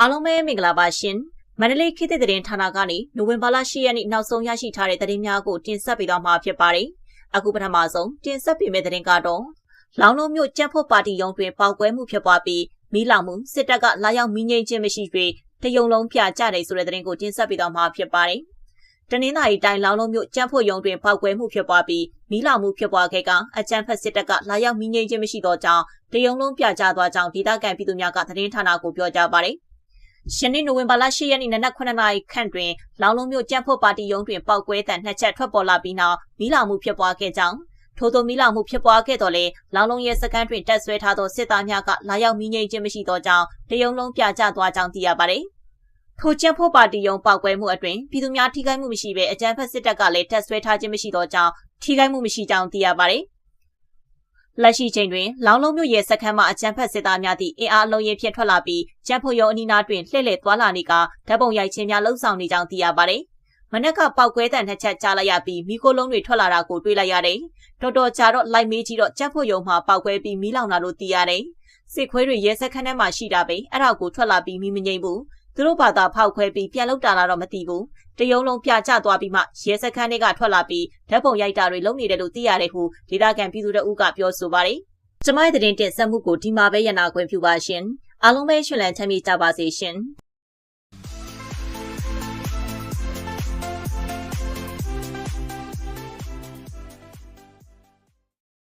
အားလုံးပဲမင်္ဂလာပါရှင်မန္တလေးခေတ်သစ်သတင်းဌာနကနေနိုဝင်ဘာလ10ရက်နေ့နောက်ဆုံးရရှိထားတဲ့သတင်းများကိုတင်ဆက်ပေးသွားမှာဖြစ်ပါတယ်အခုပထမဆုံးတင်ဆက်ပေးမယ့်သတင်းကတော့လောင်လုံးမြို့ကြက်ဖို့ပါတီရုံးတွင်ပေါက်ကွဲမှုဖြစ်ပွားပြီးမိလောင်မှုစစ်တပ်ကလာရောက်မိငိမ့်ခြင်းမရှိ၍တယုံလုံးပြကြတယ်ဆိုတဲ့သတင်းကိုတင်ဆက်ပေးသွားမှာဖြစ်ပါတယ်တနင်္သာရီတိုင်းလောင်လုံးမြို့ကြက်ဖို့ရုံးတွင်ပေါက်ကွဲမှုဖြစ်ပွားပြီးမိလောင်မှုဖြစ်ပွားခဲ့ကအကြမ်းဖက်စစ်တပ်ကလာရောက်မိငိမ့်ခြင်းမရှိတော့ကြောင်းတယုံလုံးပြကြသွားကြောင်းဒေသခံပြည်သူများကသတင်းဌာနကိုပြောကြားပါတယ် ယနေ့နိုဝင်ဘာလ10ရက်နေ့နနက်9နာရီခန့်တွင်လောင်လုံးမြို့ကြံ့ဖို့ပါတီရုံးတွင်ပောက်ကွဲတံနှစ်ချက်ထွက်ပေါ်လာပြီးနောက်မိလောင်မှုဖြစ်ပွားခဲ့ကြောင်းထို့သောမိလောင်မှုဖြစ်ပွားခဲ့တော့လေလောင်လုံးရဲ့စကန်တွင်တက်ဆွဲထားသောစစ်သားများကလာရောက်မိငိမ့်ခြင်းမရှိသောကြောင့်တရုံလုံးပြကျသွားကြောင်းသိရပါတယ်။ထိုကြံ့ဖို့ပါတီရုံးပောက်ကွဲမှုအတွင်ပြည်သူများထိခိုက်မှုမရှိဘဲအကြမ်းဖက်စစ်တပ်ကလည်းတက်ဆွဲထားခြင်းမရှိသောကြောင့်ထိခိုက်မှုမရှိကြောင်းသိရပါတယ်။ လက်ရှိချိန်တွင်လောင်လုံးမြို့ရဲ့စခန်းမှအကြမ်းဖက်စစ်သားများသည့်အင်အားအလုံးရင်ဖြင့်ထွက်လာပြီးကျန်းဖို့ရုံအနီးနားတွင်လှည့်လည်သွားလာနေကဓာတ်ပုံရိုက်ခြင်းများလှုပ်ဆောင်နေကြောင်းသိရပါတယ်။မနက်ကပောက်ကွဲတံနှစ်ချက်ကြားလိုက်ရပြီးမိခိုးလုံးတွေထွက်လာတာကိုတွေ့လိုက်ရတယ်။တော်တော်ကြာတော့လိုက်မေးကြည့်တော့ကျန်းဖို့ရုံမှာပောက်ကွဲပြီးမီးလောင်တာလို့သိရတယ်။စစ်ခွေးတွေရဲစခန်းထဲမှာရှိတာပဲအဲ့ဒါကိုထွက်လာပြီးမိမငိမ့်ဘူး။ သူတို့ဘာသာဖောက်ခွဲပြီးပြန်လောက်တာလာတော့မသိဘူးတရုံလုံးပြကျသွားပြီးမှရဲစခန်းတွေကထွက်လာပြီးဓာတ်ပုံရိုက်တာတွေလုပ်နေတယ်လို့သိရတယ်ဟုဒေသခံပြည်သူတို့ကပြောဆိုပါတယ်ကျမရဲ့သတင်းတင်ဆက်မှုကိုဒီမှာပဲရနာခွင့်ပြုပါရှင်အားလုံးပဲရှင်လန်းချမ်းမြေ့ကြပါစေရှင်